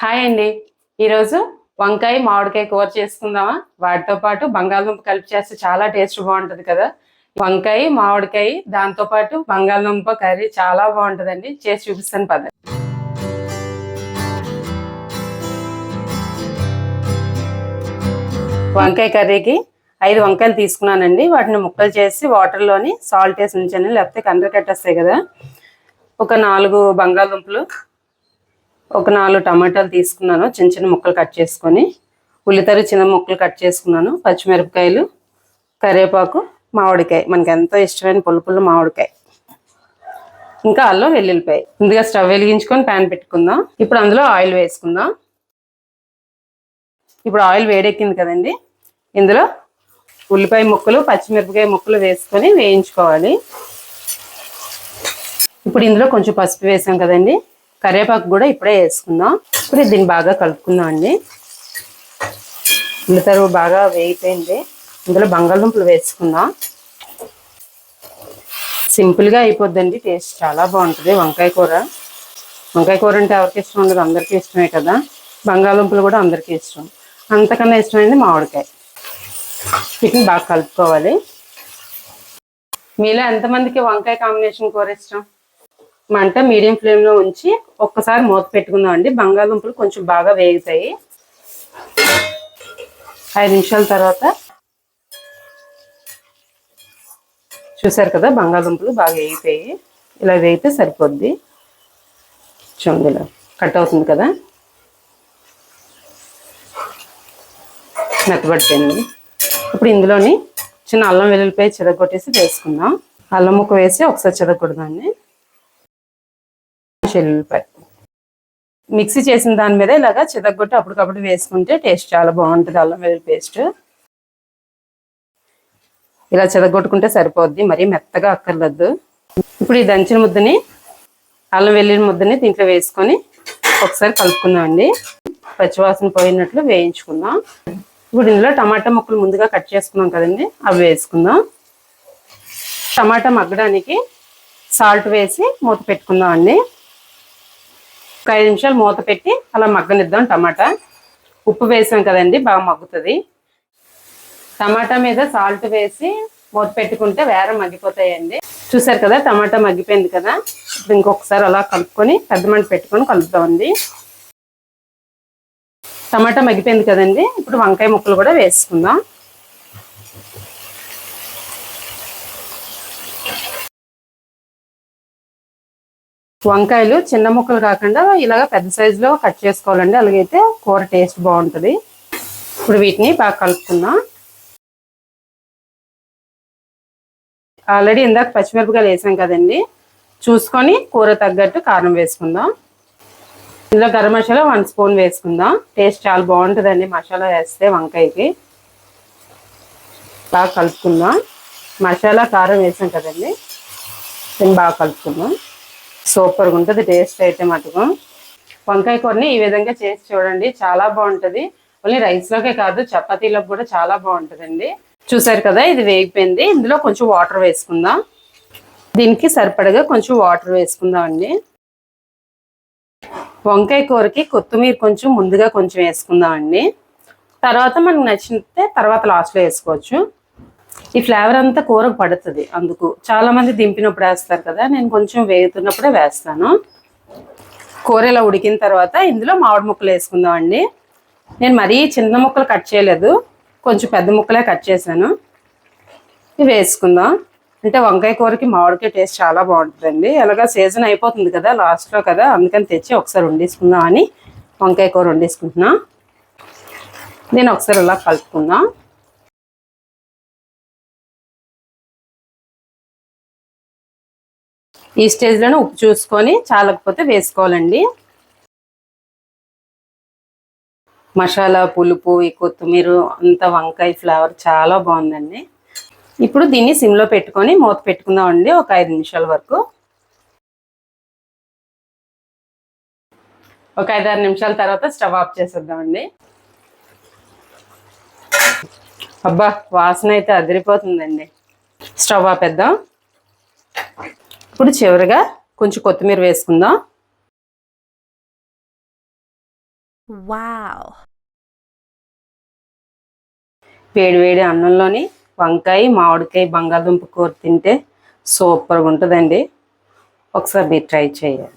Hi అండి. ఈరోజు వంకాయ మామిడికాయ కూర చేసుకుందామా? వాటితో పాటు బంగాళదుంప కలిపి చేస్తే చాలా టేస్ట్ బాగుంటుంది కదా. వంకాయ మామిడికాయ దాంతో పాటు బంగాళదుంప కర్రీ చాలా బాగుంటుందండి. చేసి చూపిస్తాను పద. వంకాయ కర్రీకి ఐదు వంకాయలు తీసుకున్నానండి. వాటిని ముక్కలు చేసి వాటర్లోని సాల్ట్ వేసి ఉంచాను. లేకపోతే కండ్ర కట్టేస్తాయి కదా. ఒక నాలుగు బంగాళదుంపలు ఒక నాలుగు టమాటాలు తీసుకున్నాను చిన్న చిన్న ముక్కలు కట్ చేసుకొని. ఉల్లితర చిన్న ముక్కలు కట్ చేసుకున్నాను పచ్చిమిరపకాయలు కరివేపాకు మామిడికాయ. మనకి ఎంతో ఇష్టమైన పులుపులు మామిడికాయ. ఇంకా అల్లం వెల్లుల్లిపాయ. ముందుగా స్టవ్ వెలిగించుకొని ప్యాన్ పెట్టుకుందాం. ఇప్పుడు అందులో ఆయిల్ వేసుకుందాం. ఇప్పుడు ఆయిల్ వేడెక్కింది కదండి. ఇందులో ఉల్లిపాయ ముక్కలు పచ్చిమిరపకాయ ముక్కలు వేసుకొని వేయించుకోవాలి. ఇప్పుడు ఇందులో కొంచెం పసుపు వేసాం కదండి. కరివేపాకు కూడా ఇప్పుడే వేసుకుందాం. ఇప్పుడు దీన్ని బాగా కలుపుకుందాం అండి. ఉల్లితరువు బాగా వేగిపోయింది. ఇందులో బంగాళదుంపలు వేసుకుందాం. సింపుల్గా అయిపోద్దండి టేస్ట్ చాలా బాగుంటుంది. వంకాయ కూర. వంకాయ కూర అంటే ఎవరికి ఇష్టం ఉండదు అందరికీ ఇష్టమే కదా. బంగాళదుంపలు కూడా అందరికీ ఇష్టం. అంతకన్నా ఇష్టమైంది మామిడికాయ. వీటిని బాగా కలుపుకోవాలి. మీలో ఎంతమందికి వంకాయ కాంబినేషన్ కూర ఇష్టం? మంట మీడియం ఫ్లేమ్లో ఉంచి ఒక్కసారి మూత పెట్టుకుందాం అండి. బంగాళదుంపలు కొంచెం బాగా వేగుతాయి. ఐదు నిమిషాల తర్వాత చూసారు కదా బంగాళదుంపలు బాగా వేగిపోయి ఇలా వేగితే సరిపోద్ది. చూడండి ఇలా కట్ అవుతుంది కదా. మెత్తబడిపోయింది. ఇప్పుడు ఇందులోని చిన్న అల్లం వెల్లుల్లిపాయ చెదగొట్టేసి వేసుకుందాం. అల్లం ముక్క వేసి ఒకసారి చెదగొడదాన్ని వెల్లుల్లిపాయ మిక్సీ చేసిన దాని మీద ఇలాగా చితగొట్టి అప్పటికప్పుడు వేసుకుంటే టేస్ట్ చాలా బాగుంటుంది అల్లం వెల్లుల్లి పేస్ట్. ఇలా చితగొట్టుకుంటే సరిపోద్ది మరీ మెత్తగా అక్కర్లేదు ఇప్పుడు ఈ దంచిన ముద్దని అల్లం వెల్లుల్లి ముద్దని దీంట్లో వేసుకొని ఒకసారి కలుపుకుందాం అండి. పచ్చివాసన పోయినట్లు వేయించుకుందాం. ఇప్పుడు ఇందులో టమాటా ముక్కలు ముందుగా కట్ చేసుకున్నాం కదండి అవి వేసుకుందాం. టమాటా మగ్గడానికి సాల్ట్ వేసి మూత పెట్టుకుందాం అండి. ఒక ఐదు నిమిషాలు మూత పెట్టి అలా మగ్గనిద్దాం. టమాటా ఉప్పు వేసాం కదండి బాగా మగ్గుతుంది. టమాటా మీద సాల్ట్ వేసి మూత పెట్టుకుంటే వేర మగ్గిపోతాయండి. చూసారు కదా టమాటా మగ్గిపోయింది కదా. ఇప్పుడు ఇంకొకసారి అలా కలుపుకొని పెద్ద మంట పెట్టుకొని కలుపుతామండి టమాటా మగ్గిపోయింది కదండి ఇప్పుడు వంకాయ ముక్కలు కూడా వేసుకుందాం. వంకాయలు చిన్న ముక్కలు కాకుండా ఇలాగ పెద్ద సైజులో కట్ చేసుకోవాలండి. అలాగైతే కూర టేస్ట్ బాగుంటుంది. ఇప్పుడు వీటిని బాగా కలుపుకుందాం. ఆల్రెడీ ఇందాక పచ్చిమిరపకాయలు వేసాం కదండి. చూసుకొని కూర తగ్గట్టు కారం వేసుకుందాం. ఇందులో గరం మసాలా వన్ స్పూన్ వేసుకుందాం. టేస్ట్ చాలా బాగుంటుందండి మసాలా వేస్తే వంకాయకి. బాగా కలుపుకుందాం. మసాలా కారం వేసాం కదండి. దీన్ని బాగా కలుపుకుందాం. సూపర్గా ఉంటుంది టేస్ట్ అయితే మటుకు వంకాయ కూరని ఈ విధంగా చేసి చూడండి చాలా బాగుంటుంది. ఓన్లీ రైస్లోకే కాదు చపాతీలోకి కూడా చాలా బాగుంటుందండి. చూసారు కదా ఇది వేగిపోయింది. ఇందులో కొంచెం వాటర్ వేసుకుందాం. దీనికి సరిపడగా కొంచెం వాటర్ వేసుకుందాం అండి వంకాయ కూరకి కొత్తిమీర కొంచెం ముందుగా కొంచెం వేసుకుందాం అండి తర్వాత మనకు నచ్చితే తర్వాత లాస్ట్లో వేసుకోవచ్చు. ఈ ఫ్లేవర్ అంతా కూరకు పడుతుంది అందుకు. చాలా మంది దింపినప్పుడు వేస్తారు కదా నేను కొంచెం వేగుతున్నప్పుడే వేస్తాను. కూర ఇలా ఉడికిన తర్వాత ఇందులో మామిడి ముక్కలు వేసుకుందాం అండి. నేను మరీ చిన్న ముక్కలు కట్ చేయలేదు కొంచెం పెద్ద ముక్కలే కట్ చేశాను. ఇవి వేసుకుందాం. అంటే వంకాయ కూరకి మామిడికాయ టేస్ట్ చాలా బాగుంటుందండి. ఎలాగా సీజన్ అయిపోతుంది కదా లాస్ట్లో కదా అందుకని తెచ్చి ఒకసారి వండేసుకుందాం అని వంకాయ కూర వండేసుకుంటున్నా. నేను ఒకసారి ఇలా కలుపుకుందాం. ఈ స్టేజ్లోనే ఉప్పు చూసుకొని చాలకపోతే వేసుకోవాలండి. మసాలా పులుపు ఈ కొత్తిమీర అంత వంకాయ ఫ్లేవర్ చాలా బాగుందండి. ఇప్పుడు దీన్ని సిమ్లో పెట్టుకొని మూత పెట్టుకుందామండి ఒక ఐదు నిమిషాల వరకు. ఒక ఐదారు నిమిషాల తర్వాత స్టవ్ ఆఫ్ చేసేద్దామండి. అబ్బా వాసన అయితే అదిరిపోతుందండి. స్టవ్ ఆపేద్దాం. ఇప్పుడు చివరిగా కొంచెం కొత్తిమీర వేసుకుందాం. Wow. వేడి వేడి అన్నంలోని వంకాయ మామిడికాయ బంగాళదుంప కూర తింటే సూపర్గా ఉంటుందండి. ఒకసారి మీరు ట్రై చేయండి.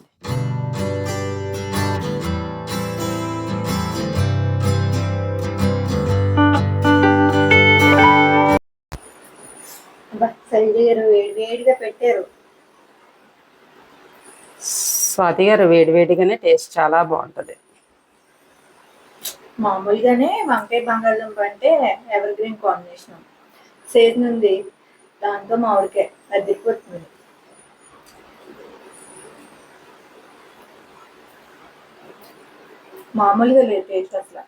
వేడిగా పెట్టారు. స్వాతి గారు వేడి వేడిగానే టేస్ట్ చాలా బాగుంటుంది. మామూలుగానే వంకాయ బంగాళదుంప అంటే ఎవర్ గ్రీన్ కాంబినేషన్ సీజన్ ఉంది దాంతో మామిడికాయ అద్దరిపోతుంది మామూలుగా లేదు టేస్ట్ అసలు.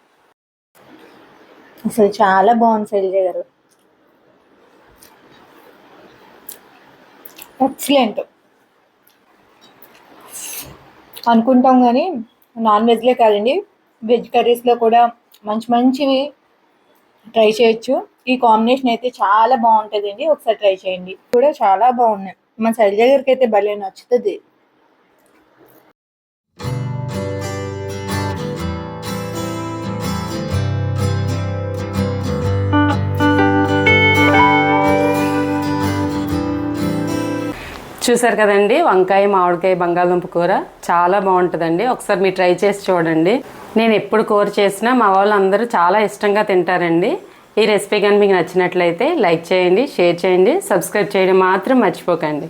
అసలు చాలా బాగుంది శైలజ గారు. ఎక్సలెంట్ అనుకుంటాం కానీ నాన్ వెజ్లే కాదండి. వెజ్ కర్రీస్లో కూడా మంచి మంచివి ట్రై చేయొచ్చు. ఈ కాంబినేషన్ అయితే చాలా బాగుంటుందండి. ఒకసారి ట్రై చేయండి. కూడా చాలా బాగున్నాయి. మన శైలజ గారికి అయితే భలే నచ్చుతుంది. చూసారు కదండి? వంకాయ మామిడికాయ బంగాళదుంప కూర. చాలా బాగుంటుందండి. ఒకసారి మీరు ట్రై చేసి చూడండి. నేను ఎప్పుడు కూర చేసినా మా వాళ్ళందరూ చాలా ఇష్టంగా తింటారండి. ఈ రెసిపీ కానీ మీకు నచ్చినట్లయితే లైక్ చేయండి షేర్ చేయండి సబ్స్క్రైబ్ చేయడం మాత్రం మర్చిపోకండి.